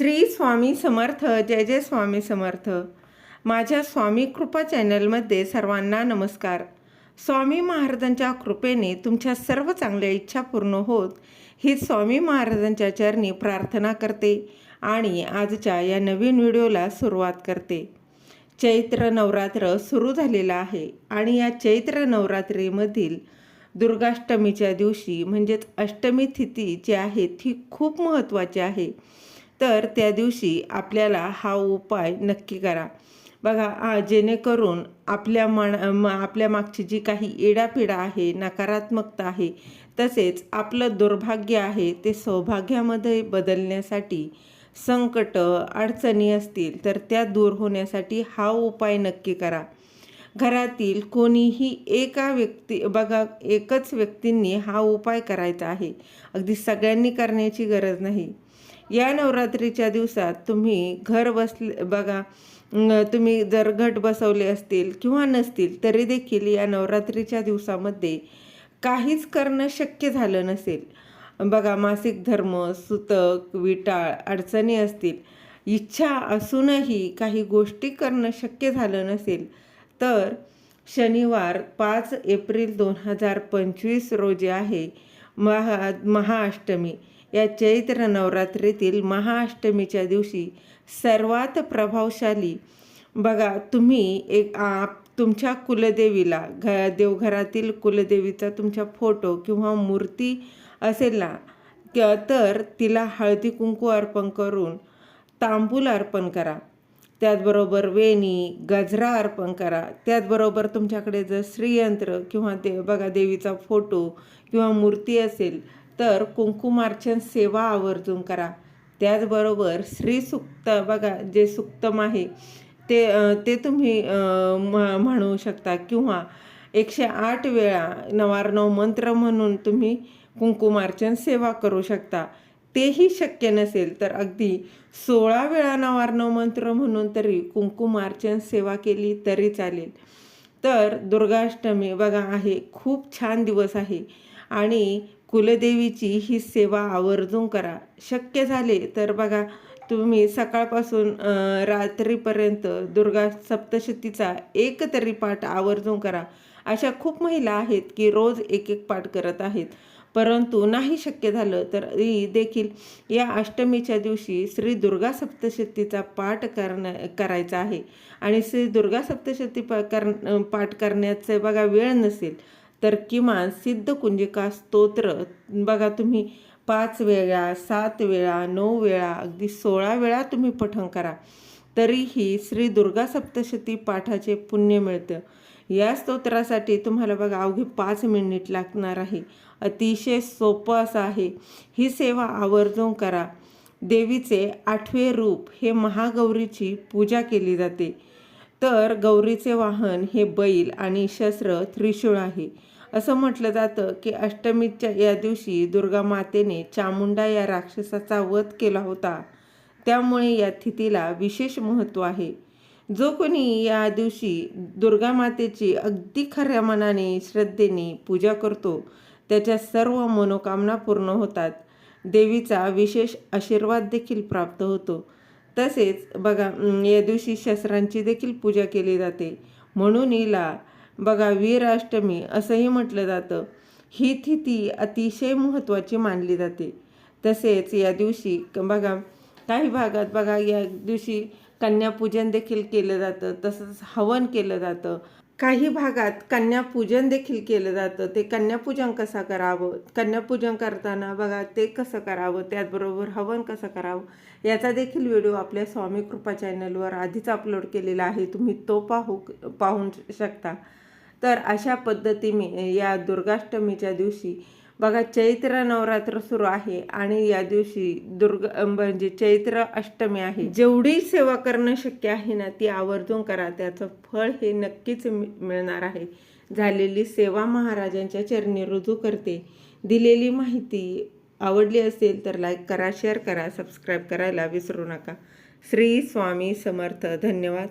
श्री स्वामी समर्थ जय जय स्वामी समर्थ. माझ्या स्वामी कृपा चॅनलमध्ये सर्वांना नमस्कार. स्वामी महाराजांच्या कृपेने तुमच्या सर्व चांगल्या इच्छा पूर्ण होत ही स्वामी महाराजांच्या चरणी प्रार्थना करते आणि आजच्या या नवीन व्हिडिओला सुरुवात करते. चैत्र नवरात्र सुरू झालेलं आहे आणि या चैत्र नवरात्रीमधील दुर्गाष्टमीच्या दिवशी म्हणजेच अष्टमी तिथी जी आहे ती खूप महत्त्वाची आहे. तर त्या दिवशी आपल्याला हा उपाय नक्की करा. बघा जेणेकरून आपल्या मन म आपल्या मागची जी काही इडापिडा आहे नकारात्मकता आहे तसेच आपलं दुर्भाग्य आहे ते सौभाग्यामध्ये बदलण्यासाठी संकट अडचणी असतील तर त्या दूर होण्यासाठी हा उपाय नक्की करा. घरातील कोणीही एका व्यक्ती बघा एकच व्यक्तींनी हा उपाय करायचा आहे. अगदी सगळ्यांनी करण्याची गरज नाही. या नवरात्रीच्या दिवसात तुम्ही घर बसले बघा तुम्ही जर घट बसवले असतील किंवा नसतील तरी देखील या नवरात्रीच्या दिवसामध्ये काहीच करणं शक्य झालं नसेल. बघा मासिक धर्म सुतक विटाळ अडचणी असतील. इच्छा असूनही काही गोष्टी करणं शक्य झालं नसेल तर शनिवार पाच एप्रिल दोन हजार पंचवीस रोजी आहे महा महाअष्टमी. या चैत्र नवरात्रीतील महाअष्टमीच्या दिवशी सर्वात प्रभावशाली. बघा तुम्ही एक आप तुमच्या कुलदेवीला घ देवघरातील कुलदेवीचा तुमच्या फोटो किंवा मूर्ती असेल ना तर तिला हळदी कुंकू अर्पण करून तांबूल अर्पण करा. त्याचबरोबर वेणी गजरा अर्पण करा. त्याचबरोबर तुमच्याकडे जर श्रीयंत्र किंवा दे बघा देवीचा फोटो किंवा मूर्ती असेल तर कुंकुमार्चन सेवा आवर्जून करा. त्याचबरोबर श्रीसुक्त बघा जे सुक्तम आहे ते ते तुम्ही म- म्हणू शकता. किंवा एकशे आठ वेळा नवारनव मंत्र म्हणून तुम्ही कुंकुमार्चन सेवा करू शकता. तेही शक्य नसेल तर अगदी सोळा वेळा नवारनव मंत्र म्हणून तरी कुंकुमार्चन सेवा केली तरी चालेल. तर दुर्गाष्टमी बघा आहे. खूप छान दिवस आहे. आणि कुलदेवीची ही सेवा आवर्जून करा. शक्य झाले तर बघा तुम्ही सकाळपासून रात्रीपर्यंत दुर्गा सप्तशतीचा एक तरी पाठ आवर्जून करा. अशा खूप महिला आहेत की रोज एक एक पाठ करत आहेत. परंतु नाही शक्य झालं तर देखील या अष्टमीच्या दिवशी श्री दुर्गा सप्तशतीचा पाठ करण करायचा आहे. आणि श्री दुर्गा सप्तशती प कर पाठ करण्याचे बघा वेळ नसेल. तर किमान सिद्ध कुंजिका स्तोत्र. बघा तुम्ही पाच वेळा सात वेळा नऊ वेळा अगदी सोळा वेळा तुम्ही पठण करा. तरीही श्री दुर्गा सप्तशती पाठाचे पुण्य मिळतं. या स्तोत्रासाठी तुम्हाला बघा अवघे पाच मिनिट लागणार आहे. अतिशय सोपं असं आहे. ही सेवा आवर्जून करा. देवीचे आठवे रूप हे महागौरीची पूजा केली जाते. तर गौरीचे वाहन हे बैल आणि शस्त्र त्रिशूळ आहे. असं म्हटलं जातं की अष्टमीच्या या दिवशी दुर्गा मातेने चामुंडा या राक्षसाचा वध केला होता. त्यामुळे या तिथीला विशेष महत्त्व आहे. जो कोणी या दिवशी दुर्गा मातेची अगदी खऱ्या मनाने श्रद्धेने पूजा करतो त्याच्या सर्व मनोकामना पूर्ण होतात. देवीचा विशेष आशीर्वाद देखील प्राप्त होतो. तसेच बघा या दिवशी शस्त्रांची देखील पूजा केली जाते. म्हणून हिला बघा वीराष्टमी असंही म्हटलं जातं. ही तिथी अतिशय महत्त्वाची मानली जाते. तसेच या दिवशी बघा काही भागात बघा या दिवशी कन्यापूजन देखील केलं जातं. तसंच हवन केलं जातं. काही भागात कन्यापूजन देखील केलं जातं. ते कन्यापूजन कसं करावं? कन्यापूजन करताना बघा ते कसं करावं? त्याचबरोबर हवन कसं करावं? याचा देखील व्हिडिओ आपल्या स्वामी कृपा चॅनलवर आधीच अपलोड केलेला आहे. तुम्ही तो पाहू पाहू शकता. तर अशा पद्धतीने या दुर्गाष्टमीच्या दिवशी बघा चैत्र नवरात्र सुरू आहे आणि या दिवशी दुर्ग म्हणजे चैत्र अष्टमी आहे. जेवढी सेवा करणं शक्य आहे ना ती आवर्जून करा. त्याचं फळ हे नक्कीच मि- मिळणार आहे. झालेली सेवा महाराजांच्या चरणी रुजू करते. दिलेली माहिती आवडली असेल तर लाईक करा शेअर करा सबस्क्राईब करायला विसरू नका. श्री स्वामी समर्थ. धन्यवाद.